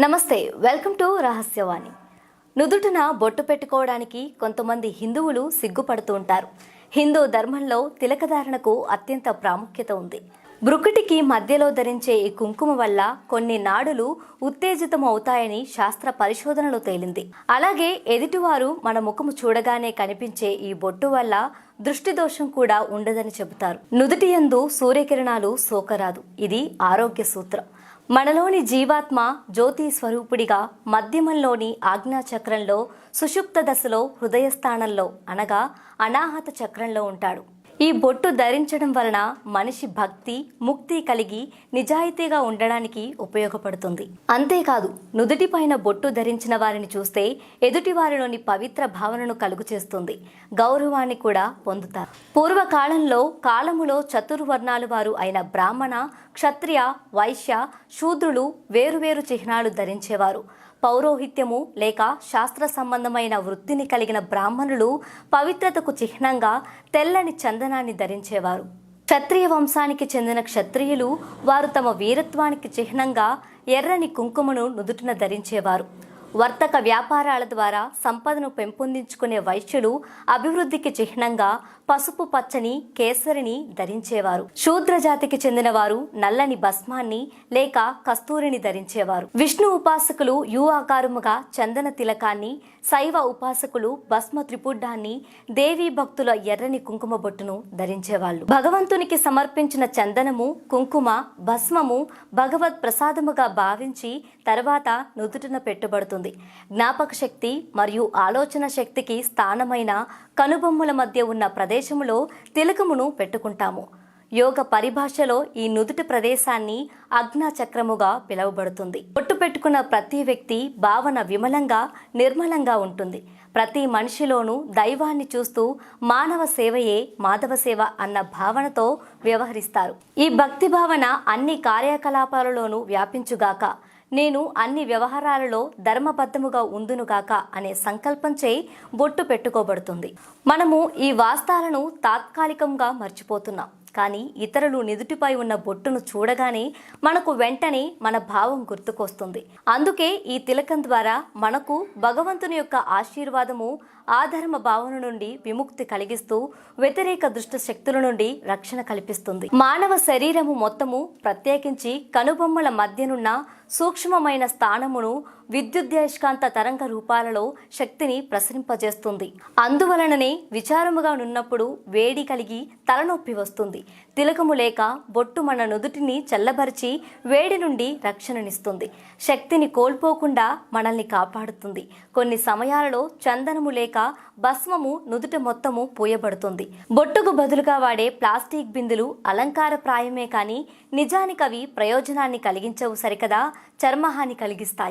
నమస్తే welcome to రహస్యవాణి. నుదుటిన బొట్టు పెట్టుకోవడానికి కొంతమంది హిందువులు సిగ్గుపడుతూ ఉంటారు. హిందూ ధర్మంలో తిలకధారణకు అత్యంత ప్రాముఖ్యత ఉంది. బ్రుకుటికి మధ్యలో ధరించే ఈ కుంకుమ వల్ల కొన్ని నాడులు ఉత్తేజితం అవుతాయని శాస్త్ర పరిశోధనలో తేలింది. అలాగే ఎదుటివారు మన ముఖము చూడగానే కనిపించే ఈ బొట్టు వల్ల దృష్టి దోషం కూడా ఉండదని చెబుతారు. నుదుటి యందు సూర్యకిరణాలు సోకరాదు. ఇది ఆరోగ్య సూత్రం. మనలోని జీవాత్మ జ్యోతి స్వరూపుడిగా మధ్యమంలోని ఆజ్ఞాచక్రంలో సుషుప్త దశలో హృదయస్థానంలో అనగా అనాహత చక్రంలో ఉంటాడు. ఈ బొట్టు ధరించడం వలన మనిషి భక్తి ముక్తి కలిగి నిజాయితీగా ఉండడానికి ఉపయోగపడుతుంది. అంతేకాదు నుదుటిపైన బొట్టు ధరించిన వారిని చూస్తే ఎదుటి వారిలోని పవిత్ర భావనను కలుగు చేస్తుంది. గౌరవాన్ని కూడా పొందుతారు. పూర్వకాలంలో కాలములో చతుర్వర్ణాలు వారు అయిన బ్రాహ్మణ క్షత్రియ వైశ్య శూద్రులు వేరువేరు చిహ్నాలు ధరించేవారు. పౌరోహిత్యము లేక శాస్త్ర సంబంధమైన వృత్తిని కలిగిన బ్రాహ్మణులు పవిత్రతకు చిహ్నంగా తెల్లని చందనాన్ని ధరించేవారు. క్షత్రియ వంశానికి చెందిన క్షత్రియులు వారు తమ వీరత్వానికి చిహ్నంగా ఎర్రని కుంకుమను నుదుటిన ధరించేవారు. వర్తక వ్యాపారాల ద్వారా సంపదను పెంపొందించుకునే వైశ్యులు అభివృద్ధికి చిహ్నంగా పసుపు పచ్చని కేసరిని ధరించేవారు. శూద్ర జాతికి చెందిన వారు నల్లని భస్మాన్ని లేక కస్తూరిని ధరించేవారు. విష్ణు ఉపాసకులు యు ఆకారముగా చందన తిలకాన్ని శైవ ఉపాసకులు భస్మ త్రిపుడ్డాన్ని దేవీ భక్తుల ఎర్రని కుంకుమ బొట్టును ధరించేవాళ్ళు. భగవంతునికి సమర్పించిన చందనము కుంకుమ భస్మము భగవత్ ప్రసాదముగా భావించి తర్వాత నుదుటిన పెట్టుబడుతుంది. జ్ఞాపక శక్తి మరియు ఆలోచన శక్తికి స్థానమైన కనుబొమ్మల మధ్య ఉన్న ప్రదేశములో తిలకమును పెట్టుకుంటాము. యోగ పరిభాషలో ఈ నుదుటి ప్రదేశాన్ని అజ్ఞాచక్రముగా పిలువబడుతుంది. బొట్టు పెట్టుకున్న ప్రతి వ్యక్తి భావన విమలంగా నిర్మలంగా ఉంటుంది. ప్రతి మనిషిలోనూ దైవాన్ని చూస్తూ మానవ సేవయే మాధవ సేవ అన్న భావనతో వ్యవహరిస్తారు. ఈ భక్తి భావన అన్ని కార్యకలాపాలలోనూ వ్యాపించుగాక నేను అన్ని వ్యవహారాలలో ధర్మబద్ధముగా ఉందునుగాక అనే సంకల్పంచే బొట్టు పెట్టుకోబడుతుంది. మనము ఈ వాస్తాలను తాత్కాలికంగా మర్చిపోతున్నాం. కానీ ఇతరులు నిదుటిపై ఉన్న బొట్టును చూడగానే మనకు వెంటనే మన భావం గుర్తుకొస్తుంది. అందుకే ఈ తిలకం ద్వారా మనకు భగవంతుని యొక్క ఆశీర్వాదము ఆధర్మ భావన నుండి విముక్తి కలిగిస్తూ వ్యతిరేక దుష్ట శక్తుల నుండి రక్షణ కల్పిస్తుంది. మానవ శరీరము మొత్తము ప్రత్యేకించి కనుబొమ్మల మధ్యనున్న సూక్ష్మమైన స్థానమును విద్యుద్దయస్కాంత తరంగ రూపాలలో శక్తిని ప్రసరింపజేస్తుంది. అందువలననే విచారముగా నున్నప్పుడు వేడి కలిగి తలనొప్పి వస్తుంది. తిలకము లేక బొట్టు మన నుదుటిని చల్లబరిచి వేడి నుండి రక్షణనిస్తుంది. శక్తిని కోల్పోకుండా మనల్ని కాపాడుతుంది. కొన్ని సమయాలలో చందనము లేక భస్మము నుదుట మొత్తము పూయబడుతుంది. బొట్టుకు బదులుగా వాడే ప్లాస్టిక్ బిందులు అలంకారప్రాయమే కానీ నిజానికి అవి ప్రయోజనాన్ని కలిగించవు సరికదా చర్మహాని కలిగిస్తాయి.